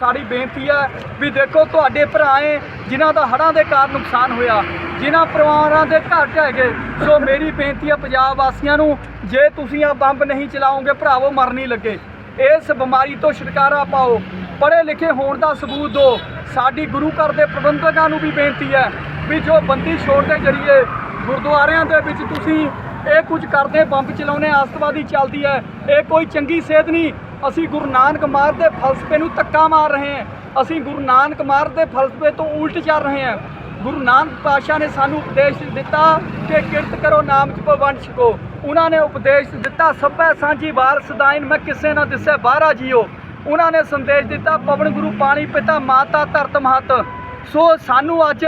ਸਾਡੀ ਬੇਨਤੀ ਹੈ ਵੀ ਦੇਖੋ ਤੁਹਾਡੇ ਭਰਾ ਏ ਜਿਨ੍ਹਾਂ ਦਾ ਹੜ੍ਹਾਂ ਦੇ ਕਾਰਨ ਨੁਕਸਾਨ ਹੋਇਆ, ਜਿਨ੍ਹਾਂ ਪਰਿਵਾਰਾਂ ਦੇ ਘਰ ਢਹਿ ਗਏ। ਸੋ ਮੇਰੀ ਬੇਨਤੀ ਹੈ ਪੰਜਾਬ ਵਾਸੀਆਂ ਨੂੰ, ਜੇ ਤੁਸੀਂ ਆ ਬੰਬ ਨਹੀਂ ਚਲਾਓਗੇ, ਭਰਾਵੋ ਮਰ ਨਹੀਂ ਲੱਗੇ। ਇਸ ਬਿਮਾਰੀ ਤੋਂ ਛੁਟਕਾਰਾ ਪਾਓ, ਪੜ੍ਹੇ ਲਿਖੇ ਹੋਣ ਦਾ ਸਬੂਤ ਦਿਓ। ਸਾਡੀ ਗੁਰੂ ਘਰ ਦੇ ਪ੍ਰਬੰਧਕਾਂ ਨੂੰ ਵੀ ਬੇਨਤੀ ਹੈ ਵੀ ਜੋ ਬੰਦੀ ਛੋੜ ਦੇ ਜਰੀਏ, ਗੁਰਦੁਆਰਿਆਂ ਦੇ ਵਿੱਚ ਤੁਸੀਂ ਇਹ ਕੁਝ ਕਰਦੇ, ਬੰਬ ਚਲਾਉਣੇ ਆਸਤਵਾਦੀ ਚੱਲਦੀ ਹੈ। ਇਹ ਕੋਈ ਚੰਗੀ ਸੇਧ ਨਹੀਂ ਅਸੀਂ ਗੁਰੂ ਨਾਨਕ ਮਾਰਗ ਦੇ ਫਲਸਫੇ ਨੂੰ ਧੱਕਾ ਮਾਰ ਰਹੇ ਹਾਂ। ਅਸੀਂ ਗੁਰੂ ਨਾਨਕ ਮਾਰਗ ਦੇ ਫਲਸਫੇ ਤੋਂ ਉਲਟ ਚੱਲ ਰਹੇ ਹਾਂ। ਗੁਰੂ ਨਾਨਕ ਪਾਤਸ਼ਾਹ ਨੇ ਸਾਨੂੰ ਉਪਦੇਸ਼ ਦਿੱਤਾ ਕਿ ਕਿਰਤ ਕਰੋ, ਨਾਮ ਜਪੋ, ਵੰਡ ਛਕੋ। ਉਹਨਾਂ ਨੇ ਉਪਦੇਸ਼ ਦਿੱਤਾ, ਸਭੈ ਸਾਂਝੀ ਵਾਰ ਸਦਾਇਨ ਮੈਂ ਕਿਸੇ ਨਾ ਦਿਸੇ ਬਾਹਰਾ ਜੀਓ। ਉਹਨਾਂ ਨੇ ਸੰਦੇਸ਼ ਦਿੱਤਾ, ਪਵਨ ਗੁਰੂ ਪਾਣੀ ਪਿਤਾ, ਮਾਤਾ ਧਰਤ ਮਹਤ। ਸੋ ਸਾਨੂੰ ਅੱਜ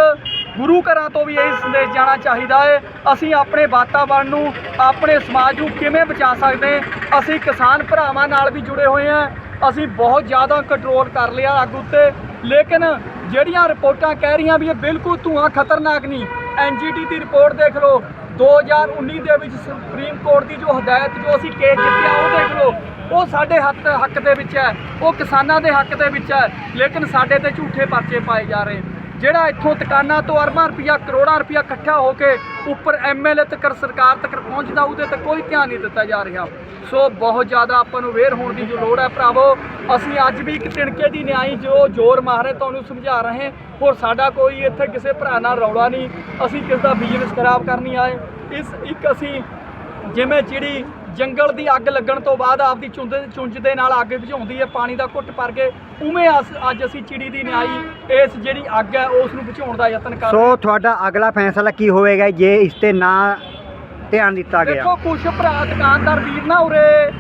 ਗੁਰੂ ਘਰਾਂ ਤੋਂ ਵੀ ਇਹ ਸੰਦੇਸ਼ ਜਾਣਾ ਚਾਹੀਦਾ ਹੈ। ਅਸੀਂ ਆਪਣੇ ਵਾਤਾਵਰਣ ਨੂੰ, ਆਪਣੇ ਸਮਾਜ ਨੂੰ ਕਿਵੇਂ ਬਚਾ ਸਕਦੇ ਅਸੀਂ ਕਿਸਾਨ ਭਰਾਵਾਂ ਨਾਲ ਵੀ ਜੁੜੇ ਹੋਏ ਹਾਂ। ਅਸੀਂ ਬਹੁਤ ਜ਼ਿਆਦਾ ਕੰਟਰੋਲ ਕਰ ਲਿਆ ਅੱਗ ਉੱਤੇ। ਲੇਕਿਨ ਜਿਹੜੀਆਂ ਰਿਪੋਰਟਾਂ ਕਹਿ ਰਹੀਆਂ ਵੀ ਇਹ ਬਿਲਕੁਲ ਧੂਆਂ ਖਤਰਨਾਕ ਨਹੀਂ ਐਨਜੀਟੀ ਦੀ ਰਿਪੋਰਟ ਦੇਖ ਲਓ। 2019 ਦੇ ਵਿੱਚ ਸੁਪਰੀਮ ਕੋਰਟ ਦੀ ਜੋ ਹਦਾਇਤ ਜੋ ਅਸੀਂ ਕੇਸ ਜਿੱਤਿਆ ਉਹ ਦੇਖ ਲਓ। ਉਹ ਸਾਡੇ ਹੱਕ ਹੱਕ ਦੇ ਵਿੱਚ ਹੈ। ਉਹ ਕਿਸਾਨਾਂ ਦੇ ਹੱਕ ਦੇ ਵਿੱਚ ਹੈ। ਲੇਕਿਨ ਸਾਡੇ ਤੇ ਝੂਠੇ ਪਰਚੇ ਪਾਏ ਜਾ ਰਹੇ। ਜਿਹੜਾ ਇੱਥੋਂ ਦੁਕਾਨਾਂ ਤੋਂ ਅਰਬਾਂ ਰੁਪਈਆ, ਕਰੋੜਾਂ ਰੁਪਈਆ ਇਕੱਠਾ ਹੋ ਕੇ ਉੱਪਰ ਐਮਐਲਏ ਤੱਕ, ਸਰਕਾਰ ਤੱਕ ਪਹੁੰਚਦਾ ਉਹਦੇ ਤੇ ਕੋਈ ਧਿਆਨ ਨਹੀਂ ਦਿੱਤਾ ਜਾ ਰਿਹਾ। ਸੋ ਬਹੁਤ ਜ਼ਿਆਦਾ ਆਪਾਂ ਨੂੰ ਅਵੇਅਰ ਹੋਣ ਦੀ ਜੋ ਲੋੜ ਹੈ ਭਰਾਵੋ, ਅਸੀਂ ਅੱਜ ਵੀ ਇੱਕ ਤਿਣਕੇ ਦੀ ਨਿਆਈ ਜੋ ਜ਼ੋਰ ਮਾਰ ਰਹੇ, ਤੁਹਾਨੂੰ ਸਮਝਾ ਰਹੇ ਹਾਂ। ਹੋਰ ਸਾਡਾ ਕੋਈ ਇੱਥੇ ਕਿਸੇ ਭਰਾ ਨਾਲ ਰੌਲਾ ਨਹੀਂ। ਅਸੀਂ ਕਿਸ ਦਾ ਬਿਜ਼ਨਸ ਖਰਾਬ ਕਰਨੀ ਆਏ। ਇਸ ਇੱਕ ਅਸੀਂ ਜਿਵੇਂ ਚਿੜੀ ਜੰਗਲ ਦੀ ਅੱਗ ਲੱਗਣ ਤੋਂ ਬਾਅਦ ਆਪਦੀ ਚੁੰਝ ਚੁੰਝ ਦੇ ਨਾਲ ਅੱਗ ਬੁਝਾਉਂਦੀ ਹੈ ਪਾਣੀ ਦਾ ਘੁੱਟ ਭਰ ਕੇ ਉਵੇਂ ਅੱਜ ਅਸੀਂ ਚਿੜੀ ਦੀ ਨਿਆਈ ਇਸ ਜਿਹੜੀ ਅੱਗ ਹੈ ਉਸ ਨੂੰ ਬੁਝਾਉਣ ਦਾ ਯਤਨ ਕਰ ਸੋ ਤੁਹਾਡਾ ਅਗਲਾ ਫੈਸਲਾ ਕੀ ਹੋਵੇਗਾ ਜੇ ਇਸ ਤੇ ਨਾ ਧਿਆਨ ਦਿੱਤਾ ਗਿਆ? ਦੇਖੋ ਕੁਛ ਭਰਾ ਦੁਕਾਨਦਾਰ ਵੀਰ ਨਾ ਉਰੇ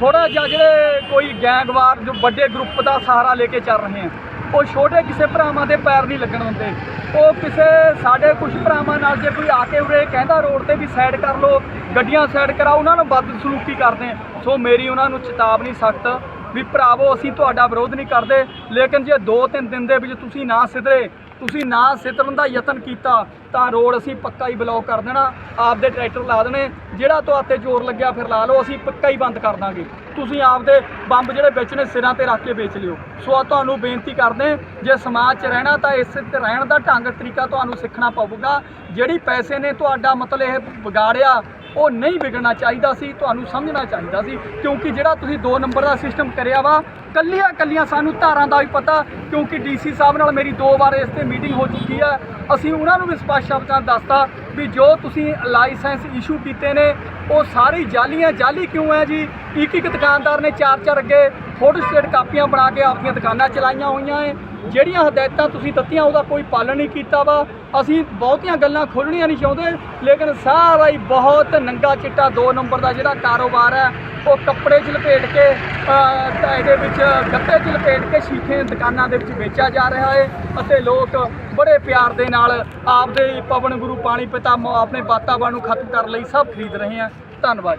ਥੋੜਾ ਜਿਹਾ ਜਿਹੜੇ ਕੋਈ ਗੈਂਗਵਾਰ ਜੋ ਵੱਡੇ ਗਰੁੱਪ ਦਾ ਸਹਾਰਾ ਲੈ ਕੇ ਚੱਲ ਰਹੇ ਆ। ਉਹ ਛੋਟੇ ਕਿਸੇ ਭਰਾਵਾਂ ਦੇ ਪੈਰ ਨਹੀਂ ਲੱਗਣ ਦਿੰਦੇ। ਉਹ ਕਿਸੇ ਸਾਡੇ ਕੁਝ ਭਰਾਵਾਂ ਨਾਲ ਜੇ ਕੋਈ ਆ ਕੇ ਉਰੇ ਕਹਿੰਦਾ ਰੋਡ ਤੇ ਵੀ ਸਾਈਡ ਕਰ ਲਓ, ਗੱਡੀਆਂ ਸਾਈਡ ਕਰਾਓ, ਉਹਨਾਂ ਨੂੰ ਬਦਸਲੂਕੀ ਕਰਦੇ ਸੋ ਮੇਰੀ ਉਹਨਾਂ ਨੂੰ ਚੇਤਾਵਨੀ ਸਖਤ ਵੀ ਭਰਾਵੋ, ਅਸੀਂ ਤੁਹਾਡਾ ਵਿਰੋਧ ਨਹੀਂ ਕਰਦੇ, ਲੇਕਿਨ ਜੇ 2-3 ਦਿਨ ਦੇ ਵਿੱਚ ਤੁਸੀਂ ਨਾ ਸਿਧਰੇ ਤੁਸੀਂ ਨਾ ਸਿੱਧਰਨ ਦਾ ਯਤਨ ਕੀਤਾ, ਤਾਂ ਰੋਡ ਅਸੀਂ ਪੱਕਾ ਹੀ ਬਲੌਕ ਕਰ ਦੇਣਾ। ਆਪਦੇ ਟਰੈਕਟਰ ਲਾ ਦੇਣੇ। ਜਿਹੜਾ ਤੁਹਾਤੇ ਜ਼ੋਰ ਲੱਗਿਆ ਫਿਰ ਲਾ ਲਓ, ਅਸੀਂ ਪੱਕਾ ਹੀ ਬੰਦ ਕਰ ਦਾਂਗੇ। ਤੁਸੀਂ ਆਪਦੇ ਬੰਬ ਜਿਹੜੇ ਵੇਚਣੇ ਸਿਰਾਂ ਤੇ ਰੱਖ ਕੇ ਵੇਚ ਲਿਓ। ਸੋ ਆ ਤੁਹਾਨੂੰ ਬੇਨਤੀ ਕਰਦੇ ਜੇ ਸਮਾਜ 'ਚ ਰਹਿਣਾ ਤਾਂ ਇਸ ਤੇ ਰਹਿਣ ਦਾ ਢੰਗ, ਤਰੀਕਾ ਤੁਹਾਨੂੰ ਸਿੱਖਣਾ ਪਵੇਗਾ ਜਿਹੜੀ ਪੈਸੇ ਨੇ ਤੁਹਾਡਾ ਮਤਲਬ ਇਹ ਵਿਗਾੜਿਆ ਉਹ ਨਹੀਂ ਵਿਗੜਨਾ ਚਾਹੀਦਾ ਸੀ, ਤੁਹਾਨੂੰ ਸਮਝਣਾ ਚਾਹੀਦਾ ਸੀ, ਕਿਉਂਕਿ ਜਿਹੜਾ ਤੁਸੀਂ 2 ਨੰਬਰ ਦਾ ਸਿਸਟਮ ਕਰਿਆ ਵਾ, ਕੱਲੀਆਂ ਕੱਲੀਆਂ ਸਾਨੂੰ ਧਾਰਾਂ ਦਾ ਵੀ ਪਤਾ, ਕਿਉਂਕਿ ਡੀਸੀ ਸਾਹਿਬ ਨਾਲ ਮੇਰੀ ਦੋ ਵਾਰ ਇਸ ਤੇ ਮੀਟਿੰਗ ਹੋ ਚੁੱਕੀ ਹੈ ਅਸੀਂ ਉਹਨਾਂ ਨੂੰ ਵੀ ਸਪਸ਼ਟ ਸ਼ਬਦਾਂ ਦੱਸਤਾ ਵੀ ਜੋ ਤੁਸੀਂ ਲਾਇਸੈਂਸ ਇਸ਼ੂ ਕੀਤੇ ਨੇ, ਉਹ ਸਾਰੇ ਜਾਲੀਆਂ ਜਾਲੀ ਕਿਉਂ ਹੈ ਜੀ? ਇੱਕ ਇੱਕ ਦੁਕਾਨਦਾਰ ਨੇ ਚਾਰ ਚਾਰ ਅੱਗੇ ਫੋਟੋ ਸਟੇਟ ਕਾਪੀਆਂ ਬਣਾ ਕੇ ਆਪਣੀਆਂ ਦੁਕਾਨਾਂ ਚਲਾਈਆਂ ਹੋਈਆਂ ਏ ਜਿਹੜੀਆਂ ਹਦਾਇਤਾਂ ਤੁਸੀਂ ਦਿੱਤੀਆਂ, ਉਹਦਾ ਕੋਈ ਪਾਲਣ ਨਹੀਂ ਕੀਤਾ ਵਾ। ਅਸੀਂ ਬਹੁਤੀਆਂ ਗੱਲਾਂ ਖੋਲ੍ਹਣੀਆਂ ਨਹੀਂ ਚਾਹੁੰਦੇ, ਲੇਕਿਨ ਸਾਰਾ ਹੀ ਬਹੁਤ ਨੰਗਾ ਚਿੱਟਾ ਦੋ ਨੰਬਰ ਦਾ ਜਿਹੜਾ ਕਾਰੋਬਾਰ ਹੈ ਉਹ ਕੱਪੜੇ 'ਚ ਲਪੇਟ ਕੇ ਇਹਦੇ ਵਿੱਚ ਗੱਤੇ 'ਚ ਲਪੇਟ ਕੇ ਸ਼ੀਖੇ ਦੁਕਾਨਾਂ ਦੇ ਵਿੱਚ ਵੇਚਿਆ ਜਾ ਰਿਹਾ ਹੈ ਅਤੇ ਲੋਕ ਬੜੇ ਪਿਆਰ ਦੇ ਨਾਲ ਆਪਦੇ ਪਵਨ ਗੁਰੂ, ਪਾਣੀ ਪਿਤਾ ਆਪਣੇ ਵਾਤਾਵਰਣ ਨੂੰ ਖਤਮ ਕਰਨ ਲਈ ਸਭ ਖਰੀਦ ਰਹੇ ਹਨ ਧੰਨਵਾਦ